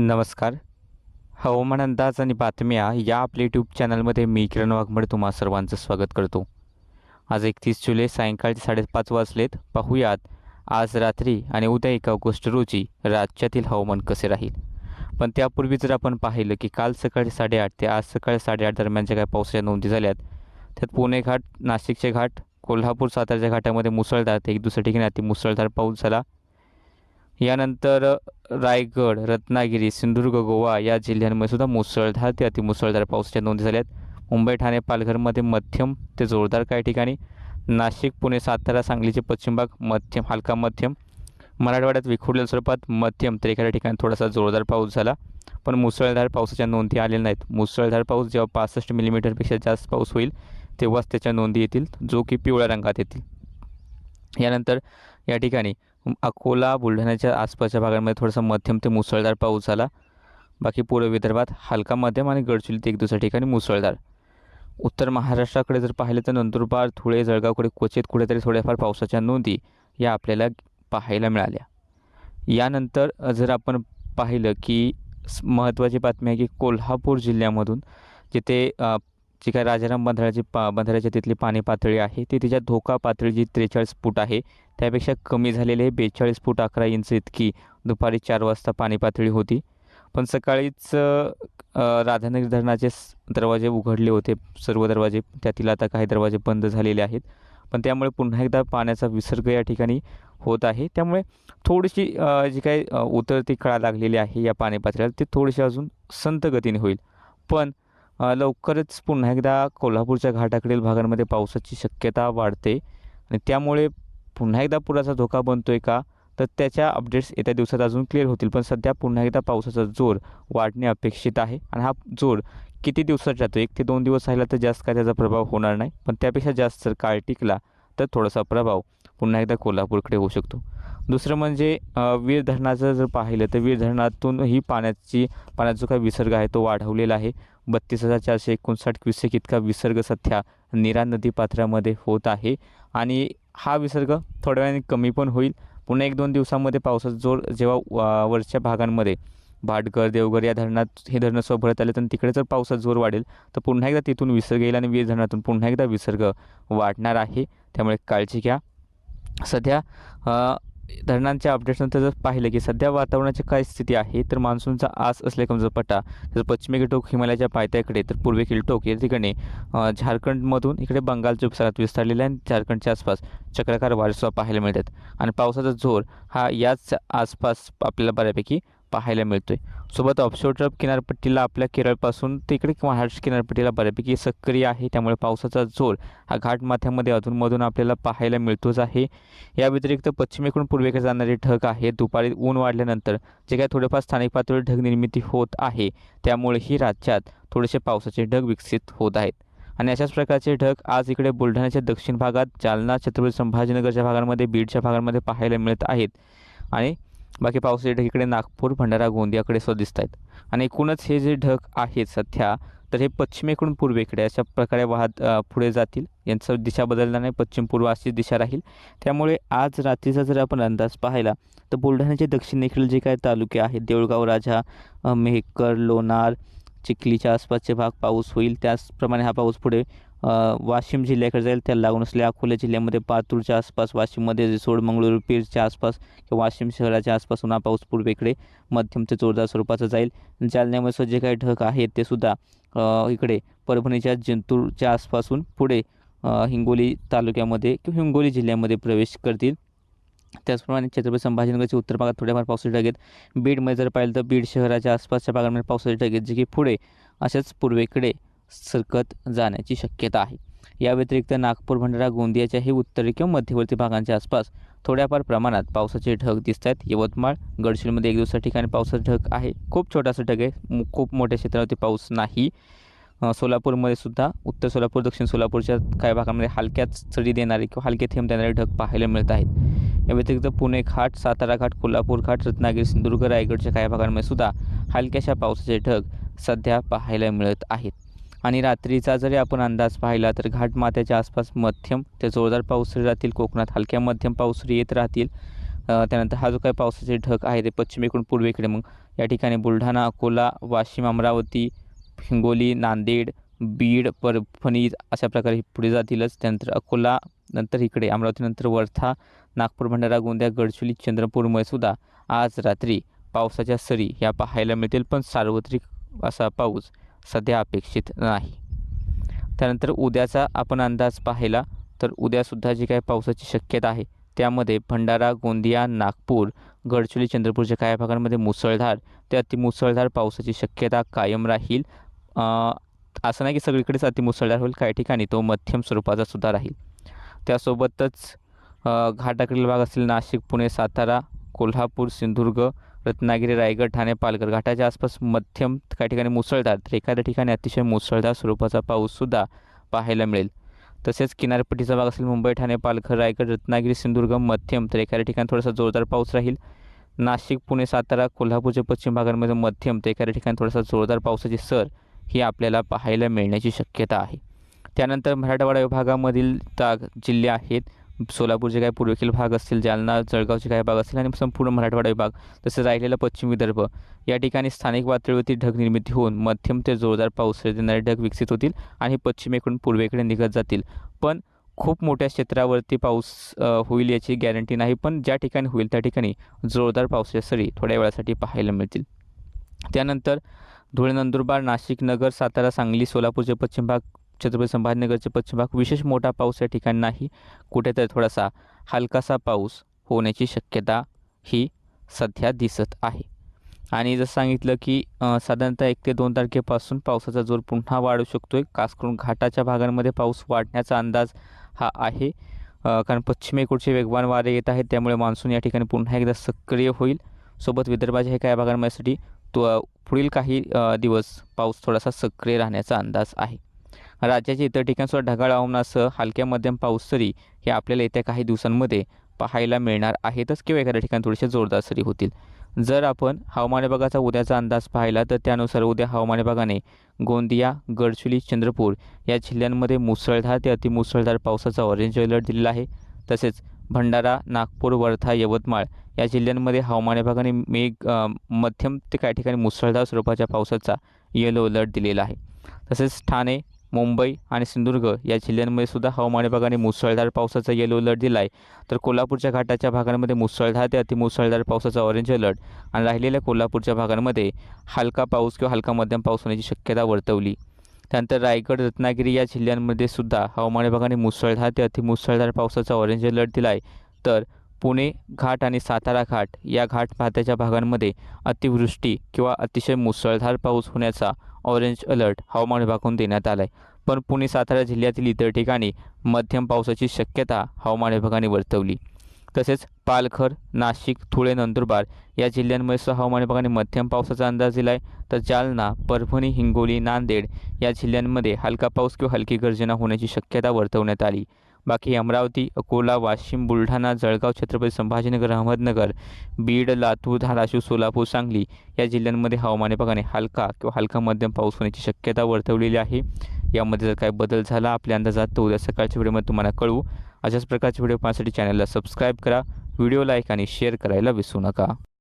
नमस्कार. हवामान अंदाज आणि बातम्या या आपल्या यूट्यूब चॅनलमध्ये मी किरण वाघमड तुम्हा सर्वांचं स्वागत करतो. आज एकतीस जुलै सायंकाळचे साडेपाच वाजलेत. पाहूयात आज रात्री आणि उद्या एक ऑगस्ट रोजी राज्यातील हवामान कसे राहील? पण त्यापूर्वी जर आपण पाहिलं की काल सकाळी साडेआठ ते आज सकाळी साडेआठ दरम्यान ज्या काही पावसाच्या नोंदी झाल्यात त्यात पुणे घाट नाशिकचे घाट कोल्हापूर सातारच्या घाटामध्ये मुसळधार ते एक दुसऱ्या ठिकाणी अति मुसळधार पाऊस झाला. यानंतर रायगड रत्नागिरी सिंधुदुर्ग गोवा या जिल्ह्यांमध्ये सुद्धा मुसळधार ते अतिमुसळधार पावसाच्या नोंदी झाल्या आहेत मुंबई ठाणे पालघरमध्ये मध्यम ते जोरदार काही ठिकाणी. नाशिक पुणे सातारा सांगलीचे पश्चिम भाग मध्यम हलका मध्यम. मराठवाड्यात विखुरलेल्या स्वरूपात मध्यम तर एखाद्या ठिकाणी थोडासा जोरदार पाऊस झाला पण मुसळधार पावसाच्या नोंदी आलेल्या नाहीत. मुसळधार पाऊस जेव्हा पासष्ट मिलीमीटरपेक्षा जास्त पाऊस होईल तेव्हाच त्याच्या नोंदी येतील जो की पिवळ्या रंगात येतील. यानंतर या ठिकाणी अकोला बुलढाण्याच्या आसपासच्या भागांमध्ये थोडासा मध्यम ते मुसळधार पाऊस झाला. बाकी पूर्व विदर्भात हलका मध्यम आणि गडचिरोलीत एक दुसऱ्या ठिकाणी मुसळधार. उत्तर महाराष्ट्राकडे जर पाहिलं तर नंदुरबार धुळे जळगावकडे क्वचित कुठेतरी थोड्याफार पावसाच्या नोंदी या आपल्याला पाहायला मिळाल्या. यानंतर जर आपण पाहिलं की महत्त्वाची बातमी आहे की कोल्हापूर जिल्ह्यामधून जिथे जी काय राजाराम बंधाऱ्याची पा बंधाऱ्याची तिथली पाणी पातळी आहे ती तिच्या धोका पातळी जी त्रेचाळीस फूट आहे त्यापेक्षा कमी झालेले आहे. बेचाळीस फूट अकरा इंच इतकी दुपारी चार वाजता पाणी पातळी होती. पण सकाळीच राधानगरी धरणाचे दरवाजे उघडले होते. सर्व दरवाजे त्यातील आता काही दरवाजे बंद झालेले आहेत. पण त्यामुळे पुन्हा एकदा पाण्याचा विसर्ग या ठिकाणी होत आहे. त्यामुळे थोडीशी जी काही उतरती कळा लागलेली आहे या पाणी पातळीला ती थोडीशी अजून संत गतीने होईल. पण लवकरच पुन्हा एकदा कोल्हापूरच्या घाटाकडील भागांमध्ये पावसाची शक्यता वाढते आणि त्यामुळे पुन्हा एकदा पुराचा धोका बनतो आहे का? तर त्याच्या अपडेट्स येत्या दिवसात अजून क्लिअर होतील पण सध्या पुन्हा एकदा पावसाचा जोर वाढणे अपेक्षित आहे आणि हा जोर किती दिवसात जातो एक ते दोन दिवस राहिला तर जास्त काय त्याचा प्रभाव होणार नाही पण त्यापेक्षा जास्त जर काळ टिकला तर थोडासा प्रभाव पुन्हा एकदा कोल्हापूरकडे होऊ शकतो. दुसरं म्हणजे वीर धरणाचं जर पाहिलं तर वीर धरणातूनही पाण्याची पाण्याचा जो काही विसर्ग आहे तो वाढवलेला आहे. बत्तीस हजार चारशे एकोणसाठ क्युसेक इतका विसर्ग सध्या नीरा नदी पात्रामध्ये होत आहे. आणि हा विसर्ग थोड्या वेळाने कमी पण होईल. पुन्हा एक दोन दिवसामध्ये पावसाचा जोर जेव्हा वा- वरच्या भागांमध्ये भाटघर देवघर या धरणात हे धरणं स्वभरत आले तर तिकडे जर पावसाचा जोर वाढेल तर पुन्हा एकदा तिथून विसर्ग येईल आणि वीर धरणातून पुन्हा एकदा विसर्ग वाढणार आहे. त्यामुळे काळजी घ्या. सध्या धरणांच्या अपडेट्सनंतर जर पाहिलं की सध्या वातावरणाची काय स्थिती आहे तर मान्सूनचा आस असले कमजोर पट्टा तर पश्चिमेकडील टोक हिमालयाच्या पायथ्याकडे तर पूर्वेकडील टोक या ठिकाणी झारखंडमधून इकडे बंगालच्या उपसागरात विस्तारलेला आहे आणि झारखंडच्या आसपास चक्राकार वारसा पाहायला मिळतात. आणि पावसाचा जोर हा याच आसपास आपल्याला बऱ्यापैकी पाहायला मिळतो आहे सोबत ऑफशोर किनारपट्टीला आपल्या केरळपासून तिकडे महाराष्ट्र किनारपट्टीला बऱ्यापैकी सक्रिय आहे. त्यामुळे पावसाचा जोर हा घाटमाथ्यामध्ये अधूनमधून आपल्याला पाहायला मिळतोच आहे. या व्यतिरिक्त पश्चिमेकडून पूर्वेकडे जाणारे ढग आहे दुपारी ऊन वाढल्यानंतर जे काही थोडेफार स्थानिक पातळीवर ढग निर्मिती होत आहे त्यामुळेही राज्यात थोडेसे पावसाचे ढग विकसित होत आहेत. आणि अशाच प्रकारचे ढग आज इकडे बुलढाण्याच्या दक्षिण भागात जालना छत्रपती संभाजीनगरच्या भागांमध्ये बीडच्या भागांमध्ये पाहायला मिळत आहेत. आणि बाकी पावसाचे ढग इकडे नागपूर भंडारा गोंदियाकडे सुद्धा दिसत आहेत. आणि एकूणच हे जे ढग आहेत सध्या तर हे पश्चिमेकडून पूर्वेकडे अशा प्रकारे वाहत पुढे जातील. यांचं दिशा बदलणार नाही पश्चिम पूर्व अशी दिशा राहील. त्यामुळे आज रात्रीचा जर आपण अंदाज पाहिला तर बुलढाण्याचे दक्षिणेकडील जे काही तालुके आहेत देऊळगाव राजा मेहकर लोणार चिखलीच्या आसपासचे भाग पाऊस होईल. त्याचप्रमाणे हा पाऊस पुढे वाशिम जिल्ह्याकडे जाईल. त्याला लागून असलेल्या अकोला जिल्ह्यामध्ये पातूरच्या आसपास वाशिममध्ये रिसोड मंगळूर पीरच्या आसपास किंवा वाशिम शहराच्या आसपासून हा पाऊस पूर्वेकडे मध्यम ते जोरदार स्वरूपाचा जाईल. जालन्यामध्ये जे काही ढग आहेत ते सुद्धा इकडे परभणीच्या जिंतूरच्या आसपासून पुढे हिंगोली तालुक्यामध्ये किंवा हिंगोली जिल्ह्यामध्ये प्रवेश करतील. त्याचप्रमाणे छत्रपती संभाजीनगरच्या उत्तर भागात थोड्याफार पावसाचे ढग आहेत. बीडमध्ये जर पाहिलं तर बीड शहराच्या आसपासच्या भागांमध्ये पावसाचे ढग आहेत जे की पुढे अशाच पूर्वेकडे सरकत जाण्याची शक्यता आहे. या व्यतिरिक्त नागपूर भंडारा गोंदियाच्याही उत्तरी किंवा मध्यवर्ती भागांच्या आसपास थोड्याफार प्रमाणात पावसाचे ढग दिसत आहेत यवतमाळ गडचिरोलीमध्ये एक दिवसा ठिकाणी पावसाचं ढग आहे. खूप छोटासा ढग आहे. खूप मोठ्या क्षेत्रावरती पाऊस नाही. सोलापूरमध्ये सुद्धा उत्तर सोलापूर दक्षिण सोलापूरच्या काही भागामध्ये हलक्याच चढी देणारे किंवा हलके थेंब देणारे ढग पाहायला मिळत आहेत. या व्यतिरिक्त पुणे घाट सातारा घाट कोल्हापूर घाट रत्नागिरी सिंधुदुर्ग रायगडच्या काही भागांमध्ये सुद्धा हलक्याशा पावसाचे ढग सध्या पाहायला मिळत आहेत. आणि रात्रीचा जरी आपण अंदाज पाहिला तर घाटमाथ्याच्या आसपास मध्यम ते जोरदार पाऊस राहतील कोकणात हलक्या मध्यम पाऊस येत राहतील. त्यानंतर हा जो काही पावसाचे ढग आहे ते पश्चिमेकडून पूर्वेकडे मग या ठिकाणी बुलढाणा अकोला वाशिम अमरावती हिंगोली नांदेड बीड परभणी अशा प्रकारे पुढे जातीलच. त्यानंतर अकोला नंतर इकडे अमरावतीनंतर वर्धा नागपूर भंडारा गोंदिया गडचिरोली चंद्रपूरमुळे सुद्धा आज रात्री पावसाच्या सरी ह्या पाहायला मिळतील. पण सार्वत्रिक असा पाऊस सध्या अपेक्षित नाही. त्यानंतर उद्याचा आपण अंदाज पाहिला तर उद्यासुद्धा जी काही पावसाची शक्यता आहे त्यामध्ये भंडारा गोंदिया नागपूर गडचिरोली चंद्रपूरच्या काही भागांमध्ये मुसळधार ते अतिमुसळधार पावसाची शक्यता कायम राहील. असं नाही की सगळीकडेच अतिमुसळधार होईल काही ठिकाणी तो मध्यम स्वरूपाचा सुद्धा राहील. त्यासोबतच घाटाकडील भाग असेल नाशिक पुणे सातारा कोल्हापूर सिंधुदुर्ग रत्नागिरी रायगड ठाणे पालघर घाटाच्या आसपास मध्यम काही ठिकाणी मुसळधार तर एखाद्या ठिकाणी अतिशय मुसळधार स्वरूपाचा पाऊससुद्धा पाहायला मिळेल. तसेच किनारपट्टीचा भाग असेल मुंबई ठाणे पालघर रायगड रत्नागिरी सिंधुदुर्ग मध्यम तर एखाद्या ठिकाणी थोडासा जोरदार पाऊस राहील. नाशिक पुणे सातारा कोल्हापूरच्या पश्चिम भागांमध्ये मध्यम तर एखाद्या ठिकाणी थोडासा जोरदार पावसाची सर ही आपल्याला पाहायला मिळण्याची शक्यता आहे. त्यानंतर मराठवाडा विभागामधील ता जिल्हे आहेत. सोलापूरचे काही पूर्वेकडील भाग असतील जालना जळगावचे काही भाग असतील आणि संपूर्ण मराठवाडा विभाग तसेच राहिलेला पश्चिम विदर्भ. या ठिकाणी स्थानिक पातळीवरती ढग निर्मिती होऊन मध्यम ते जोरदार पाऊस देणारे ढग विकसित होतील आणि पश्चिमेकडून पूर्वेकडे निघत जातील. पण खूप मोठ्या क्षेत्रावरती पाऊस होईल याची गॅरंटी नाही पण ज्या ठिकाणी होईल त्या ठिकाणी जोरदार पावसाच्या सरी थोड्या वेळासाठी पाहायला मिळतील. त्यानंतर धुळे नंदुरबार नाशिक नगर सातारा सांगली सोलापूरचे पश्चिम भाग छत्रपती संभाजीनगरचे पश्चिम भाग विशेष मोठा पाऊस या ठिकाणी नाही. कुठेतरी थोडासा हलकासा पाऊस होण्याची शक्यता ही सध्या दिसत आहे. आणि जसं सांगितलं की साधारणतः एक ते दोन तारखेपासून पावसाचा जोर पुन्हा वाढू शकतो आहे खास करून घाटाच्या भागांमध्ये पाऊस वाढण्याचा अंदाज हा आहे. कारण पश्चिमेकडचे वेगवान वारे येत आहेत त्यामुळे मान्सून या ठिकाणी पुन्हा एकदा सक्रिय होईल. सोबत विदर्भाच्या हे काही भागांमध्ये तो पुढील काही दिवस पाऊस थोडासा सक्रिय राहण्याचा अंदाज आहे. राज्याच्या इतर ठिकाणसुद्धा ढगाळ हवामानासह हलक्या मध्यम पाऊस सरी हे आपल्याला येत्या काही दिवसांमध्ये पाहायला मिळणार आहेतच किंवा एखाद्या ठिकाणी थोडेसे जोरदार सरी होतील. जर आपण हवामान विभागाचा उद्याचा अंदाज पाहिला तर त्यानुसार उद्या हवामान विभागाने गोंदिया गडचिरोली चंद्रपूर या जिल्ह्यांमध्ये मुसळधार ते अतिमुसळधार पावसाचा ऑरेंज अलर्ट दिलेला आहे. तसेच भंडारा नागपूर वर्धा यवतमाळ या जिल्ह्यांमध्ये हवामान विभागाने मेघ मध्यम ते काही ठिकाणी मुसळधार स्वरूपाच्या पावसाचा येलो अलर्ट दिलेला आहे. तसेच ठाणे मुंबई आणि सिंधुदुर्ग या जिल्ह्यांमध्ये सुद्धा हवामान विभागाने मुसळधार पावसाचा येलो अलर्ट दिला आहे तर कोल्हापूरच्या घाटाच्या भागांमध्ये मुसळधार ते अतिमुसळधार पावसाचा ऑरेंज अलर्ट आणि राहिलेल्या कोल्हापूरच्या भागांमध्ये हलका पाऊस किंवा हलका मध्यम पाऊस होण्याची शक्यता वर्तवली. त्यानंतर रायगड रत्नागिरी या जिल्ह्यांमध्ये सुद्धा हवामान विभागाने मुसळधार ते अतिमुसळधार पावसाचा ऑरेंज अलर्ट दिला आहे तर पुणे घाट आणि सातारा घाट या घाट भात्याच्या भागांमध्ये अतिवृष्टी किंवा अतिशय मुसळधार पाऊस होण्याचा ऑरेंज अलर्ट हवामान विभागाकडून देण्यात आला आहे पण पुणे सातारा जिल्ह्यातील इतर ठिकाणी मध्यम पावसाची शक्यता हवामान विभागाने वर्तवली. तसेच पालघर नाशिक धुळे नंदुरबार या जिल्ह्यांमध्ये सुद्धा हवामान विभागाने मध्यम पावसाचा अंदाज दिला आहे तर जालना परभणी हिंगोली नांदेड या जिल्ह्यांमध्ये हलका पाऊस किंवा हलकी गर्जना होण्याची शक्यता वर्तवण्यात आली. बाकी अमरावती अकोला वाशिम बुलढाणा जळगाव छत्रपती संभाजीनगर अहमदनगर बीड लातूर धाराशिव सोलापूर सांगली या जिल्ह्यांमध्ये हवामान विभागाने हलका किंवा हलका मध्यम पाऊस होण्याची शक्यता वर्तवलेली आहे. यामध्ये जर काही बदल झाला आपल्या अंदाजात तर उद्या सकाळच्या व्हिडिओमध्ये तुम्हाला कळवू अशाच प्रकारचे व्हिडिओ पाहण्यासाठी चॅनलला सबस्क्राईब करा. व्हिडिओ लाईक आणि शेअर करायला विसरू नका.